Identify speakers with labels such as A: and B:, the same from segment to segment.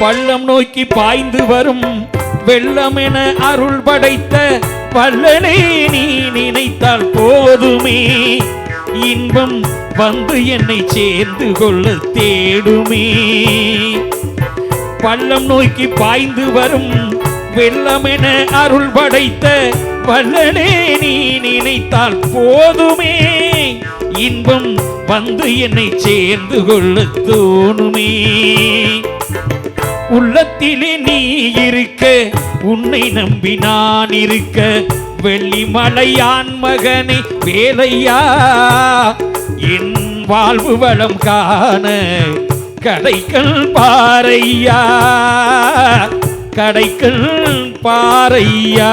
A: பள்ளம் நோக்கி பாய்ந்து வரும் வெள்ளம் என அருள் படைத்த பல்லனே நீ நினைத்தால் போதுமே. இன்பம் வந்து என்னை சேர்ந்து கொள்ள தேடுமே. பள்ளம் நோக்கி பாய்ந்து வரும் வெள்ளம் என அருள் படைத்த பல்லனே நீ நினைத்தால் போதுமே. இன்பம் வந்து என்னை சேர்ந்து கொள்ள தோணுமே. உள்ளத்திலே நீ இருக்க உன்னை நம்பி நான் இருக்க. வெள்ளிமலையான் மகனை வேலையா? என் வாழ்வு வளம் காண கடைக்கள் பாறையா? கடைக்கள் பாறையா?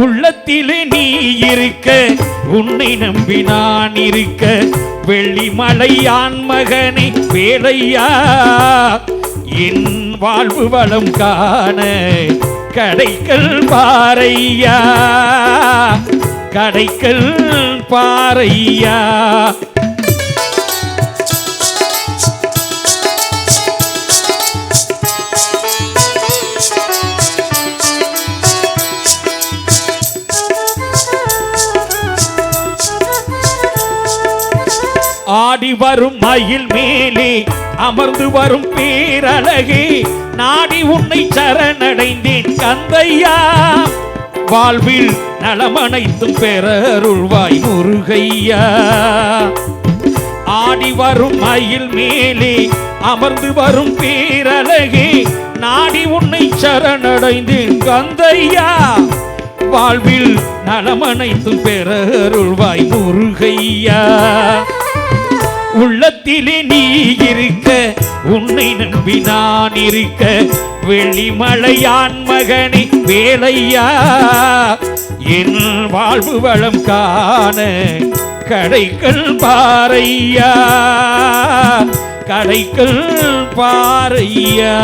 A: உள்ளத்திலே நீ இருக்க உன்னை நம்பி நான் இருக்க. வெள்ளிமலையான் மகனை வேலையா? என் வாழ்வு வளம் காண கடைக்கல் பாறையா? கடைக்கல் பாறையா? ஆடி வரும் மயில் மேலே அமர்ந்து வரும் பேரழகே நாடி உன்னை சரணடைந்தேன் கந்தையா. வாழ்வில் நலமனைத்தும் பெறருள்வாய் முருகையா. ஆடி வரும் மயில் மேலே அமர்ந்து வரும் பேரழகே நாடி உன்னை சரணடைந்தேன் கந்தையா. வாழ்வில் நலமனைத்தும் பெறருள்வாய் முருகையா. உள்ளத்திலே நீ இருக்க உன்னை நம்பி நான் இருக்க. வெள்ளிமலையான் மகனை வேலையா? என் வாழ்வு வளம் காண கடைக்கள் பாறையா? கடைக்கள் பாறையா?